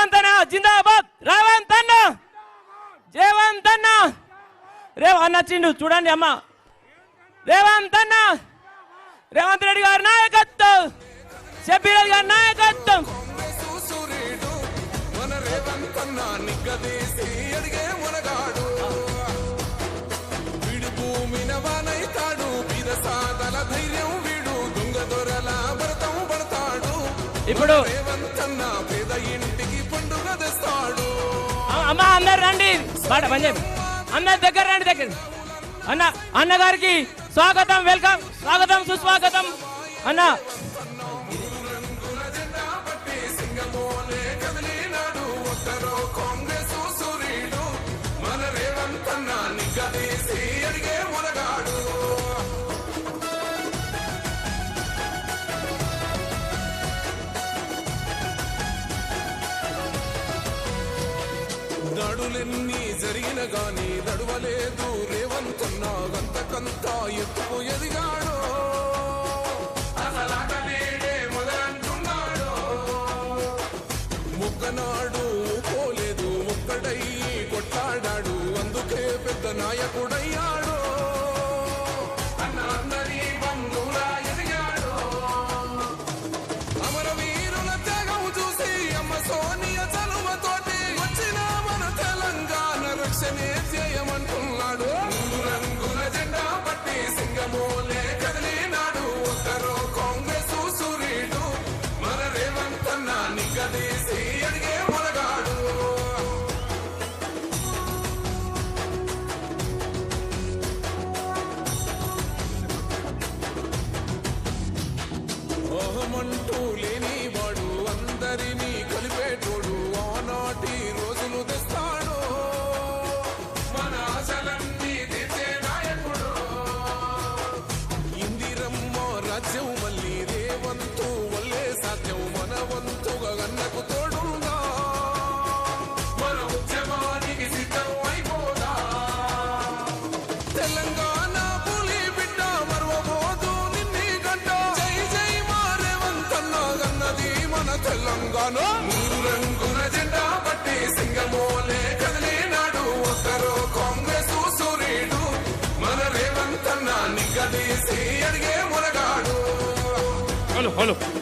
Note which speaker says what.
Speaker 1: రేవంత్ అన్న జిందాబాద్. రేవంత్ అన్న. రేవంత్ అన్న. రేవ్ అన్న చూడండి అమ్మ. రేవంత్ అన్న. రేవంత్ రెడ్డి గారి నాయకత్వం. షబ్బీర్ గారి నాయకత్వం.
Speaker 2: మన రేవంతన్న నిగ్గదీసి అడిగే
Speaker 1: అమ్మ అందరు రండి. బాట పని చెప్పి అందరి దగ్గర రండి దగ్గర. అన్న అన్నగారికి స్వాగతం వెల్కమ్. స్వాగతం సుస్వాగతం. అన్న.
Speaker 2: కాంగ్రెస్ మన నిగ్గదీసి అడిగే దాడులెన్ని జరిగిన గాని నడవలేదు. రేవంతన్న గంతకంత ఎత్తుకు ఎదిగాడు. తెలంగాణ చేయమంటున్నాడు రంగుల జెండా పట్టి సింగమోలే కదిలినాడు. ఒక్కరో కాంగ్రెస్ సూర్యుడు మన రేవంతన్న నిగ్గదీసి అడిగే మొనగాడు అహమంటూ Brazil రేవంతన్న